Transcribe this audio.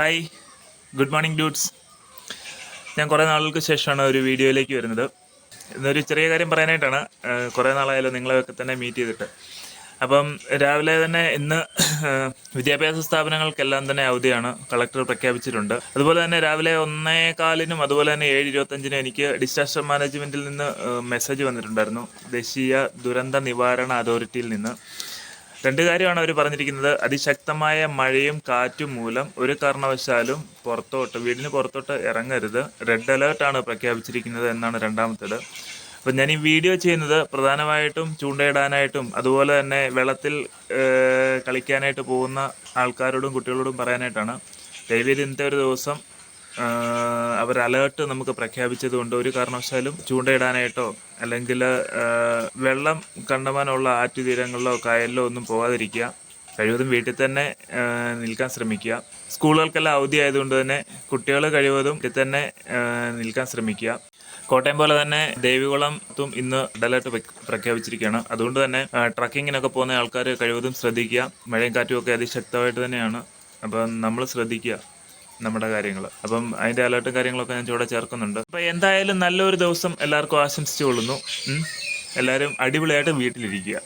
Hi good morning ഡ്യൂട്ട്സ് ഞാൻ കുറേ നാളുകൾക്ക് ശേഷമാണ് ഒരു വീഡിയോയിലേക്ക് വരുന്നത്. ഇന്നൊരു ചെറിയ കാര്യം പറയാനായിട്ടാണ്. കുറേ നാളായാലും നിങ്ങളെയൊക്കെ തന്നെ മീറ്റ് ചെയ്തിട്ട്. അപ്പം രാവിലെ തന്നെ ഇന്ന് വിദ്യാഭ്യാസ സ്ഥാപനങ്ങൾക്കെല്ലാം തന്നെ അവധിയാണ് കളക്ടർ പ്രഖ്യാപിച്ചിട്ടുണ്ട്. അതുപോലെ തന്നെ രാവിലെ ഒന്നേ കാലിനും അതുപോലെ തന്നെ ഏഴ് ഇരുപത്തഞ്ചിനും എനിക്ക് ഡിസാസ്റ്റർ മാനേജ്മെന്റിൽ നിന്ന് മെസ്സേജ് വന്നിട്ടുണ്ടായിരുന്നു. ദേശീയ ദുരന്ത നിവാരണ അതോറിറ്റിയിൽ നിന്ന്. രണ്ട് കാര്യമാണ് അവർ പറഞ്ഞിരിക്കുന്നത്. അതിശക്തമായ മഴയും കാറ്റും മൂലം ഒരു കാരണവശാലും പുറത്തോട്ട് വീടിന് പുറത്തോട്ട് ഇറങ്ങരുത്. റെഡ് അലേർട്ടാണ് പ്രഖ്യാപിച്ചിരിക്കുന്നത് എന്നാണ് രണ്ടാമത്തേത്. അപ്പം ഞാൻ ഈ വീഡിയോ ചെയ്യുന്നത് പ്രധാനമായിട്ടും ചൂണ്ടയിടാനായിട്ടും അതുപോലെ തന്നെ വെള്ളത്തിൽ കളിക്കാനായിട്ട് പോകുന്ന ആൾക്കാരോടും കുട്ടികളോടും പറയാനായിട്ടാണ്. ദയവേദി ഇന്നത്തെ ഒരു ദിവസം അവർ അലേർട്ട് നമുക്ക് പ്രഖ്യാപിച്ചത് കൊണ്ട് ഒരു കാരണവശാലും ചൂണ്ടയിടാനായിട്ടോ അല്ലെങ്കിൽ വെള്ളം കണ്ടമാനമുള്ള ആറ്റുതീരങ്ങളിലോ കായലിലോ ഒന്നും പോകാതിരിക്കുക കഴിവതും വീട്ടിൽ തന്നെ നിൽക്കാൻ ശ്രമിക്കുക. സ്കൂളുകൾക്കെല്ലാം അവധി ആയതുകൊണ്ട് തന്നെ കുട്ടികൾ കഴിവതും വീട്ടിൽ തന്നെ നിൽക്കാൻ ശ്രമിക്കുക. കോട്ടയം പോലെ തന്നെ ദേവികുളത്തും ഇന്ന് റെഡ് അലേർട്ട് പ്രഖ്യാപിച്ചിരിക്കുകയാണ്. അതുകൊണ്ട് തന്നെ ട്രക്കിങ്ങിനൊക്കെ പോകുന്ന ആൾക്കാർ കഴിവതും ശ്രദ്ധിക്കുക. മഴയും കാറ്റും ഒക്കെ അതിശക്തമായിട്ട് തന്നെയാണ്. അപ്പം നമ്മൾ ശ്രദ്ധിക്കുക. നമ്മുടെ കാര്യങ്ങൾ അപ്പം അതിന്റെ അലേർട്ടും കാര്യങ്ങളൊക്കെ ഞാൻ ചൂടെ ചേർക്കുന്നുണ്ട്. അപ്പം എന്തായാലും നല്ലൊരു ദിവസം എല്ലാവർക്കും ആശംസിച്ചു കൊള്ളുന്നു. എല്ലാവരും അടിപൊളിയായിട്ട് വീട്ടിലിരിക്കുക.